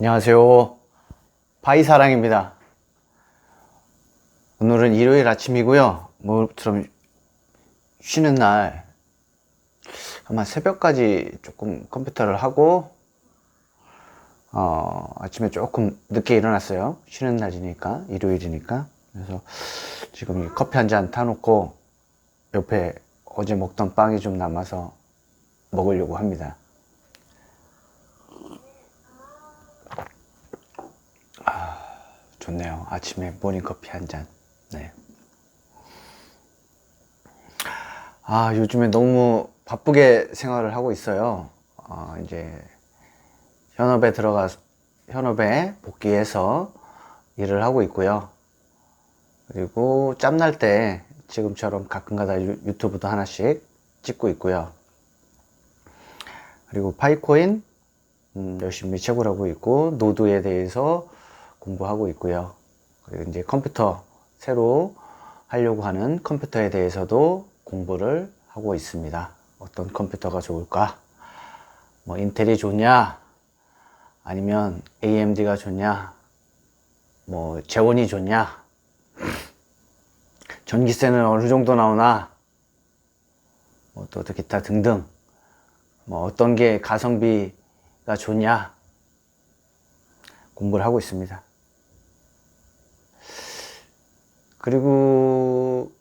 안녕하세요. 바이사랑입니다. 오늘은 일요일 아침이고요. 뭐처럼 쉬는 날 아마 새벽까지 조금 컴퓨터를 하고 어, 아침에 조금 늦게 일어났어요. 쉬는 날이니까 일요일이니까 그래서 지금 이 커피 한 잔 타놓고 옆에 어제 먹던 빵이 좀 남아서 먹으려고 합니다. 좋네요. 아침에 모닝커피 한 잔. 네. 아, 요즘에 너무 바쁘게 생활을 하고 있어요. 어, 이제 현업에 들어가, 현업에 복귀해서 일을 하고 있고요. 그리고 짬날 때 지금처럼 가끔가다 유- 유튜브도 하나씩 찍고 있고요. 그리고 파이코인 음, 열심히 채굴하고 있고 노드에 대해서 공부하고 있고요. 그리고 이제 컴퓨터 새로 하려고 하는 컴퓨터에 대해서도 공부를 하고 있습니다. 어떤 컴퓨터가 좋을까? 뭐 인텔이 좋냐? 아니면 AMD가 좋냐? 뭐 재원이 좋냐? 전기세는 어느 정도 나오나? 뭐 또 기타 등등. 뭐 어떤 게 가성비가 좋냐? 공부를 하고 있습니다. 그리고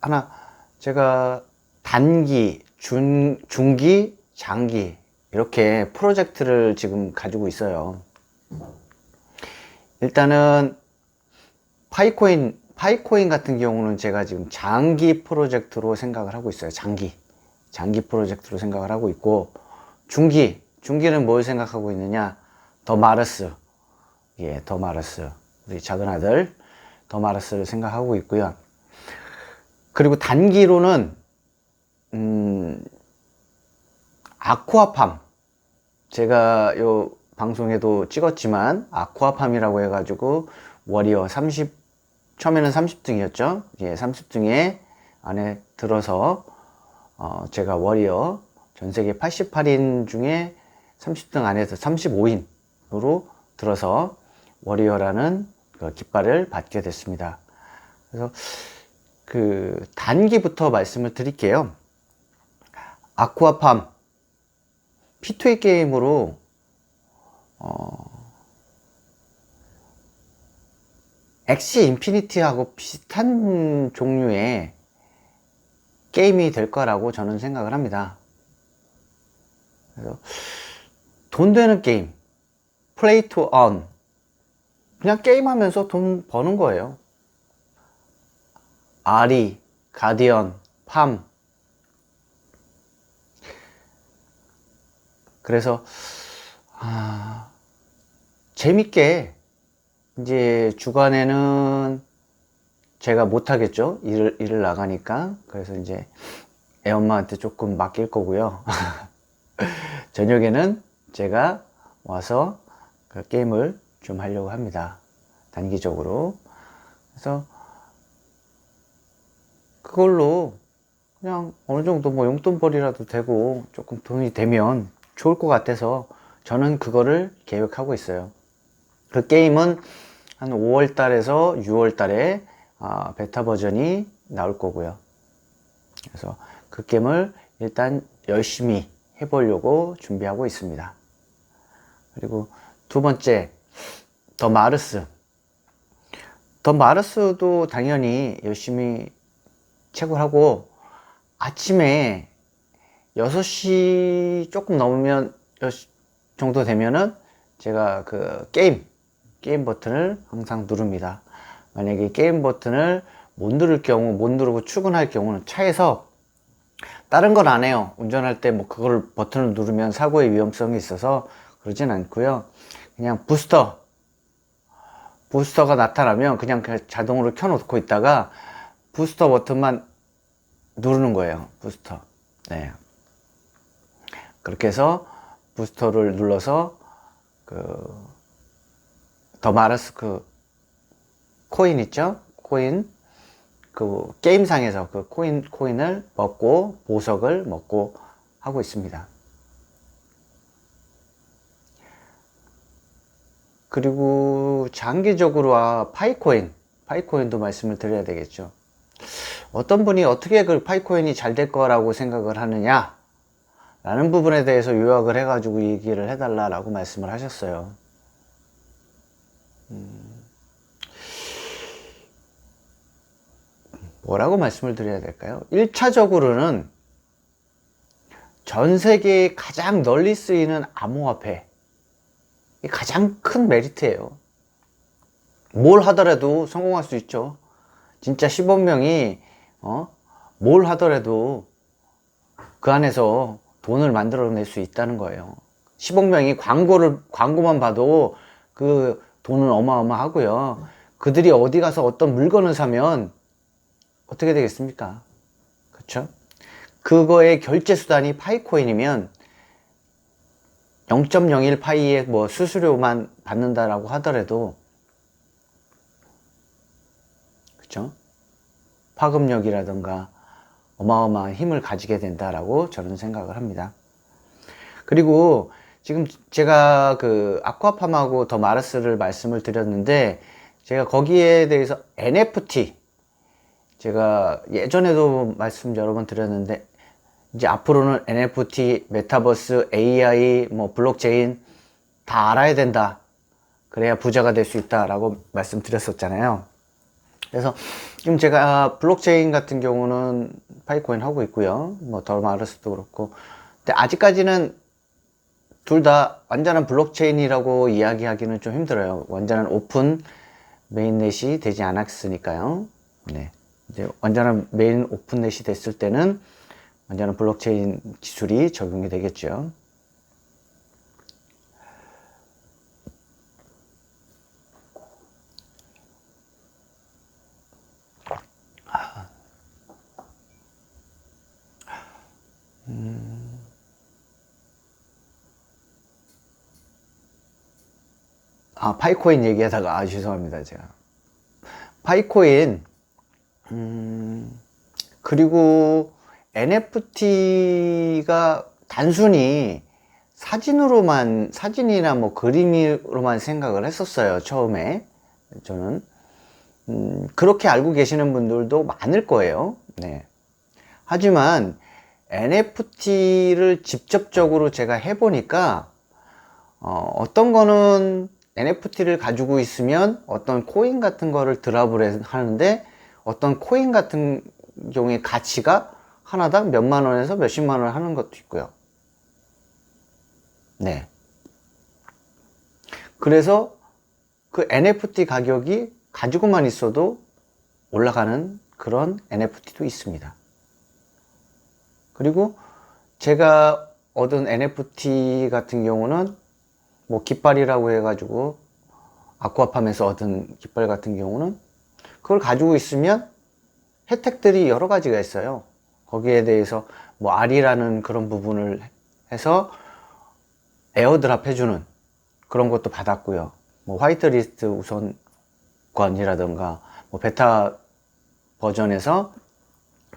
하나 제가 단기, 중, 중기, 장기 이렇게 프로젝트를 지금 가지고 있어요. 일단은 파이코인, 파이코인 같은 경우는 제가 지금 장기 프로젝트로 생각을 하고 있어요. 장기. 장기 프로젝트로 생각을 하고 있고, 중기. 중기는 뭘 생각하고 있느냐? 더 마르스. 예, 더 마르스. 우리 작은 아들. 더 마르스를 생각하고 있고요. 그리고 단기로는, 음, 아쿠아팜. 제가 요 방송에도 찍었지만, 아쿠아팜이라고 해가지고, 워리어 30, 처음에는 30등이었죠. 예, 30등에 안에 들어서, 어, 제가 워리어 전 세계 88인 중에 30등 안에서 35인으로 들어서 워리어라는 그 깃발을 받게 됐습니다. 그래서 그 단기부터 말씀을 드릴게요. 아쿠아팜 P2A 게임으로 어, 엑시 인피니티하고 비슷한 종류의 게임이 될 거라고 저는 생각을 합니다. 그래서 돈 되는 게임, 플레이 투 언, 그냥 게임하면서 돈 버는 거예요. 아리, 가디언, 팜. 그래서 아, 재밌게 이제 주간에는 제가 못 하겠죠. 일을, 일을 나가니까. 그래서 이제 애 엄마한테 조금 맡길 거고요. 저녁에는 제가 와서 그 게임을 좀 하려고 합니다. 단기적으로. 그래서 그걸로 그냥 어느 정도 뭐 용돈벌이라도 되고 조금 돈이 되면 좋을 것 같아서 저는 그거를 계획하고 있어요. 그 게임은 한 5월 달에서 6월 달에 아, 베타 버전이 나올 거고요. 그래서 그 게임을 일단 열심히 해보려고 준비하고 있습니다. 그리고 두 번째, 더 마르스. 더 마르스도 당연히 열심히 채굴하고 아침에 6시 조금 넘으면 6시 정도 되면은 제가 그 게임, 게임 버튼을 항상 누릅니다. 만약에 게임 버튼을 못 누를 경우, 못 누르고 출근할 경우는 차에서 다른 건 안 해요. 운전할 때 뭐 그걸 버튼을 누르면 사고의 위험성이 있어서 그러진 않고요. 그냥 부스터, 부스터가 나타나면 그냥 그 자동으로 켜놓고 있다가 부스터 버튼만 누르는 거예요. 부스터. 네. 그렇게 해서 부스터를 눌러서 그 더 마르스 그 코인 있죠? 코인 그 게임상에서 그 코인 코인을 먹고 보석을 먹고 하고 있습니다. 그리고 장기적으로 아, 파이코인, 파이코인도 말씀을 드려야 되겠죠. 어떤 분이 어떻게 그 파이코인이 잘 될 거라고 생각을 하느냐? 라는 부분에 대해서 요약을 해가지고 얘기를 해달라라고 말씀을 하셨어요. 음, 뭐라고 말씀을 드려야 될까요? 1차적으로는 전 세계에 가장 널리 쓰이는 암호화폐. 이 가장 큰 메리트예요. 뭘 하더라도 성공할 수 있죠. 진짜 10억 명이 어? 뭘 하더라도 그 안에서 돈을 만들어낼 수 있다는 거예요. 10억 명이 광고를 광고만 봐도 그 돈은 어마어마하고요. 그들이 어디 가서 어떤 물건을 사면 어떻게 되겠습니까? 그렇죠? 그거의 결제 수단이 파이코인이면 0.01 파이의 뭐 수수료만 받는다라고 하더라도 그렇죠? 파급력이라든가 어마어마한 힘을 가지게 된다라고 저는 생각을 합니다. 그리고 지금 제가 그 아쿠아팜하고 더 마르스를 말씀을 드렸는데 제가 거기에 대해서 NFT 제가 예전에도 말씀 여러 번 드렸는데 이제 앞으로는 NFT, 메타버스, AI, 뭐 블록체인 다 알아야 된다. 그래야 부자가 될 수 있다라고 말씀드렸었잖아요. 그래서 지금 제가 블록체인 같은 경우는 파이코인 하고 있고요. 뭐 더마르스도 그렇고. 근데 아직까지는 둘 다 완전한 블록체인이라고 이야기하기는 좀 힘들어요. 완전한 오픈 메인넷이 되지 않았으니까요. 네. 이제 완전한 메인 오픈넷이 됐을 때는 완전한 블록체인 기술이 적용이 되겠죠. 아, 파이코인 얘기하다가, 아, 죄송합니다, 제가. 파이코인, 음, 그리고 NFT가 단순히 사진으로만, 사진이나 뭐 그림으로만 생각을 했었어요, 처음에. 저는. 음, 그렇게 알고 계시는 분들도 많을 거예요. 네. 하지만 NFT를 직접적으로 제가 해보니까, 어, 어떤 거는 NFT를 가지고 있으면 어떤 코인 같은 거를 드랍을 하는데 어떤 코인 같은 경우에 가치가 하나당 몇만 원에서 몇십만 원 하는 것도 있고요. 네. 그래서 그 NFT 가격이 가지고만 있어도 올라가는 그런 NFT도 있습니다. 그리고 제가 얻은 NFT 같은 경우는 뭐 깃발이라고 해가지고 아쿠아팜에서 얻은 깃발 같은 경우는 그걸 가지고 있으면 혜택들이 여러 가지가 있어요. 거기에 대해서 뭐 R이라는 그런 부분을 해서 에어드랍 해주는 그런 것도 받았고요. 뭐 화이트리스트 우선권이라든가 뭐 베타 버전에서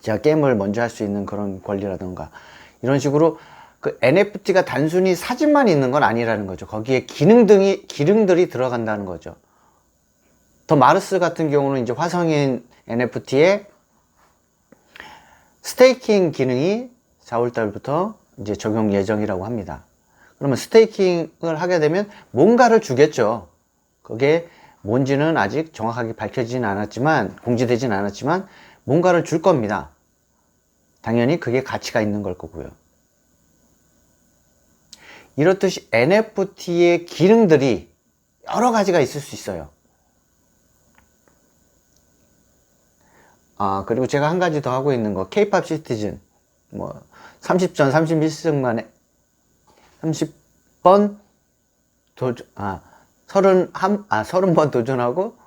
제가 게임을 먼저 할 수 있는 그런 권리라든가 이런 식으로 그 NFT가 단순히 사진만 있는 건 아니라는 거죠. 거기에 기능 등이, 기능들이 들어간다는 거죠. 더 마르스 같은 경우는 이제 화성인 NFT에 스테이킹 기능이 4월달부터 이제 적용 예정이라고 합니다. 그러면 스테이킹을 하게 되면 뭔가를 주겠죠. 그게 뭔지는 아직 정확하게 밝혀지진 않았지만, 공지되진 않았지만, 뭔가를 줄 겁니다. 당연히 그게 가치가 있는 걸 거고요. 이렇듯이 NFT의 기능들이 여러 가지가 있을 수 있어요. 아, 그리고 제가 한 가지 더 하고 있는 거, K-pop 시티즌. 뭐, 30전 31승 만에, 30번 도전, 아, 31, 아, 30번 도전하고,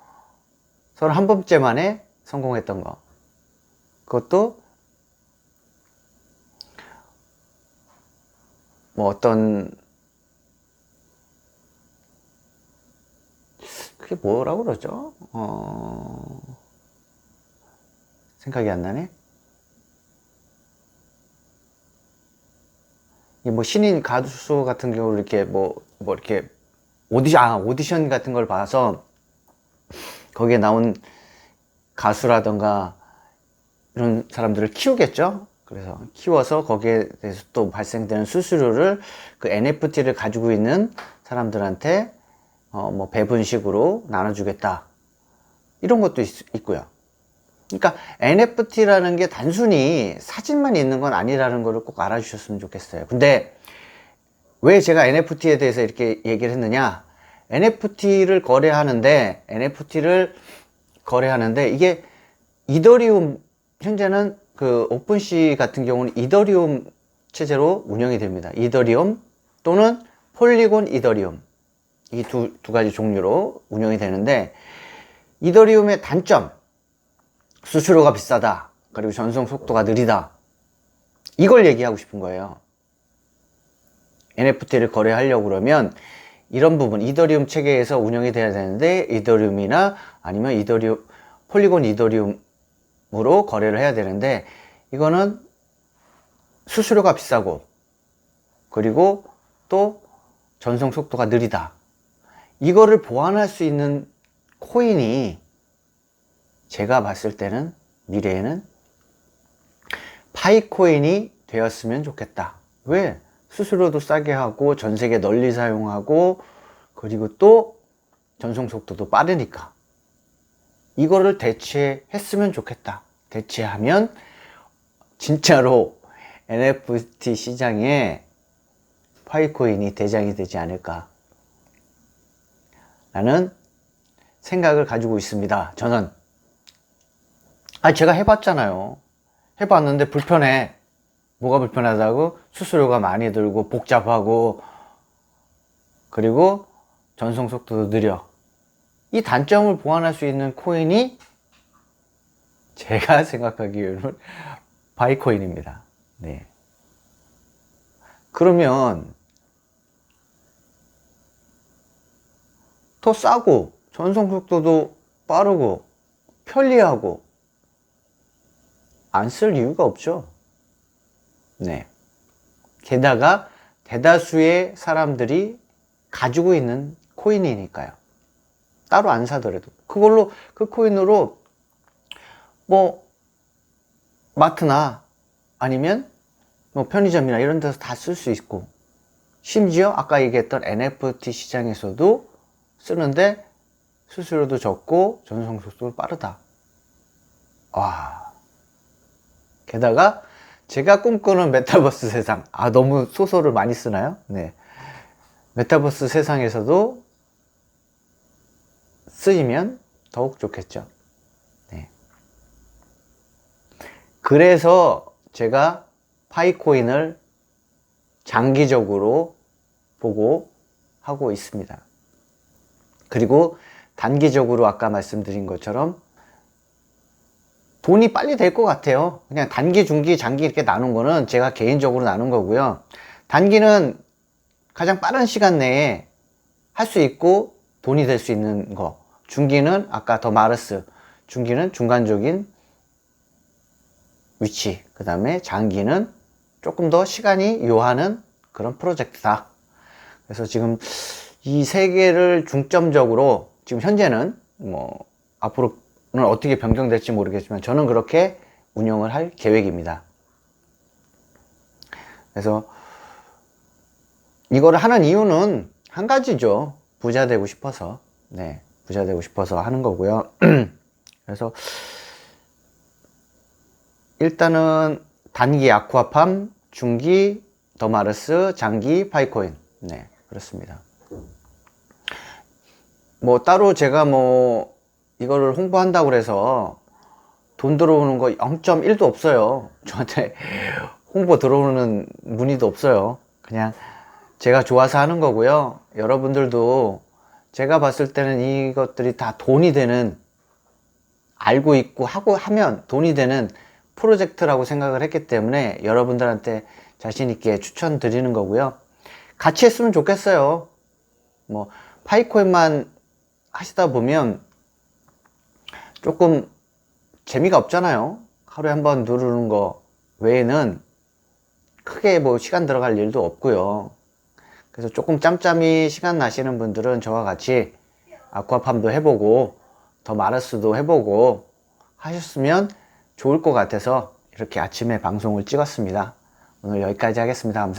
31번째 만에 성공했던 거. 그것도 뭐 어떤 그게 뭐라고 그러죠? 어... 생각이 안 나네. 뭐 신인 가수 같은 경우 이렇게 뭐, 뭐 이렇게 오디션, 아, 오디션 같은 걸 봐서 거기에 나온 가수라던가 이런 사람들을 키우겠죠. 그래서 키워서 거기에 대해서 또 발생되는 수수료를 그 NFT를 가지고 있는 사람들한테 어, 뭐 배분식으로 나눠주겠다. 이런 것도 있, 고요 그러니까 NFT라는 게 단순히 사진만 있는 건 아니라는 것을 꼭 알아주셨으면 좋겠어요. 근데 왜 제가 NFT에 대해서 이렇게 얘기를 했느냐? NFT를 거래하는데, NFT를 거래하는데, 이게 이더리움, 현재는 그 오픈시 같은 경우는 이더리움 체제로 운영이 됩니다. 이더리움 또는 폴리곤 이더리움. 이 두, 두 가지 종류로 운영이 되는데, 이더리움의 단점, 수수료가 비싸다. 그리고 전송 속도가 느리다. 이걸 얘기하고 싶은 거예요. NFT를 거래하려고 그러면 이런 부분, 이더리움 체계에서 운영이 돼야 되는데, 이더리움이나 아니면 이더리움, 폴리곤 이더리움으로 거래를 해야 되는데, 이거는 수수료가 비싸고, 그리고 또 전송 속도가 느리다. 이거를 보완할 수 있는 코인이 제가 봤을 때는 미래에는 파이코인이 되었으면 좋겠다. 왜? 수수료도 싸게 하고 전 세계 널리 사용하고 그리고 또 전송 속도도 빠르니까 이거를 대체했으면 좋겠다. 대체하면 진짜로 NFT 시장에 파이코인이 대장이 되지 않을까 라는 생각을 가지고 있습니다. 저는 아 제가 해봤잖아요. 해봤는데 불편해. 뭐가 불편하다고? 수수료가 많이 들고 복잡하고 그리고 전송 속도도 느려. 이 단점을 보완할 수 있는 코인이 제가 생각하기에는 바이코인입니다. 네. 그러면 더 싸고 전송 속도도 빠르고 편리하고 안 쓸 이유가 없죠. 네. 게다가 대다수의 사람들이 가지고 있는 코인이니까요. 따로 안 사더라도. 그걸로, 그 코인으로 뭐, 마트나 아니면 뭐 편의점이나 이런 데서 다 쓸 수 있고, 심지어 아까 얘기했던 NFT 시장에서도 쓰는데 수수료도 적고 전송 속도도 빠르다. 와. 게다가 제가 꿈꾸는 메타버스 세상. 아, 너무 소설을 많이 쓰나요? 네. 메타버스 세상에서도 쓰이면 더욱 좋겠죠. 네. 그래서 제가 파이코인을 장기적으로 보고 하고 있습니다. 그리고 단기적으로 아까 말씀드린 것처럼 돈이 빨리 될 것 같아요. 그냥 단기, 중기, 장기 이렇게 나눈 거는 제가 개인적으로 나눈 거고요. 단기는 가장 빠른 시간 내에 할 수 있고 돈이 될 수 있는 거. 중기는 아까 더 마르스. 중기는 중간적인 위치. 그 다음에 장기는 조금 더 시간이 요하는 그런 프로젝트다. 그래서 지금 이 세 개를 중점적으로 지금 현재는 뭐 앞으로 어떻게 변경될지 모르겠지만 저는 그렇게 운영을 할 계획입니다. 그래서 이거를 하는 이유는 한 가지죠. 부자 되고 싶어서. 네. 부자 되고 싶어서 하는 거고요. 그래서 일단은 단기 아쿠아팜, 중기 더마르스, 장기 파이코인. 네. 그렇습니다. 뭐 따로 제가 뭐 이거를 홍보한다고 그래서 돈 들어오는 거 0.1도 없어요. 저한테 홍보 들어오는 문의도 없어요. 그냥 제가 좋아서 하는 거고요. 여러분들도 제가 봤을 때는 이것들이 다 돈이 되는 알고 있고 하고 하면 돈이 되는 프로젝트라고 생각을 했기 때문에 여러분들한테 자신 있게 추천드리는 거고요. 같이 했으면 좋겠어요. 뭐 파이코인만 하시다 보면 조금 재미가 없잖아요. 하루에 한 번 누르는 거 외에는 크게 뭐 시간 들어갈 일도 없고요. 그래서 조금 짬짬이 시간 나시는 분들은 저와 같이 아쿠아팜도 해보고 더 마르스도 해보고 하셨으면 좋을 것 같아서 이렇게 아침에 방송을 찍었습니다. 오늘 여기까지 하겠습니다. 감사합니다.